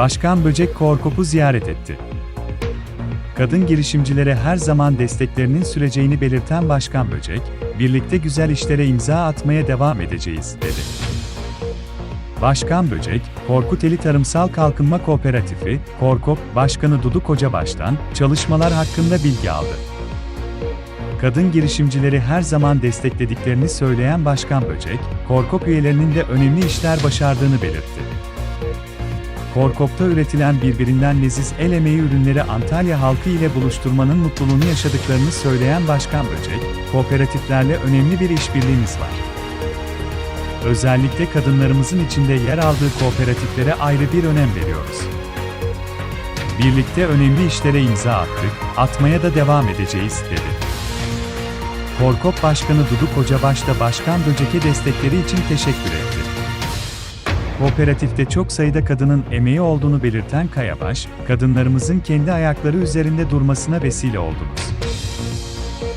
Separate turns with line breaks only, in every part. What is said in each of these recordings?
Başkan Böcek Korkop'u ziyaret etti. Kadın girişimcilere her zaman desteklerinin süreceğini belirten Başkan Böcek, birlikte güzel işlere imza atmaya devam edeceğiz, dedi. Başkan Böcek, Korkuteli Tarımsal Kalkınma Kooperatifi, Korkop, Başkanı Dudu Kocabaş'tan çalışmalar hakkında bilgi aldı. Kadın girişimcileri her zaman desteklediklerini söyleyen Başkan Böcek, Korkop üyelerinin de önemli işler başardığını belirtti. Korkop'ta üretilen birbirinden leziz el emeği ürünleri Antalya halkı ile buluşturmanın mutluluğunu yaşadıklarını söyleyen Başkan Böcek, kooperatiflerle önemli bir işbirliğimiz var. Özellikle kadınlarımızın içinde yer aldığı kooperatiflere ayrı bir önem veriyoruz. Birlikte önemli işlere imza attık, atmaya da devam edeceğiz, dedi. Korkop Başkanı Dudu Kocabaş da Başkan Böcek'e destekleri için teşekkür etti. Kooperatifte çok sayıda kadının emeği olduğunu belirten Kayabaş, kadınlarımızın kendi ayakları üzerinde durmasına vesile oldunuz.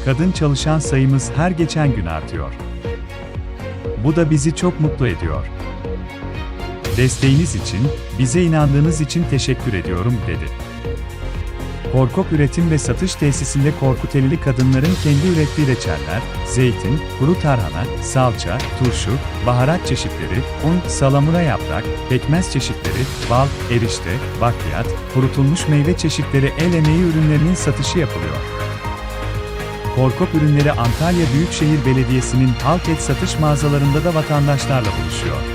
Kadın çalışan sayımız her geçen gün artıyor. Bu da bizi çok mutlu ediyor. Desteğiniz için, bize inandığınız için teşekkür ediyorum, dedi. Korkop Üretim ve Satış Tesisinde Korkutelili kadınların kendi ürettiği reçeller, zeytin, kuru tarhana, salça, turşu, baharat çeşitleri, un, salamura yaprak, pekmez çeşitleri, bal, erişte, bakliyat, kurutulmuş meyve çeşitleri el emeği ürünlerinin satışı yapılıyor. Korkop ürünleri Antalya Büyükşehir Belediyesi'nin halk et satış mağazalarında da vatandaşlarla buluşuyor.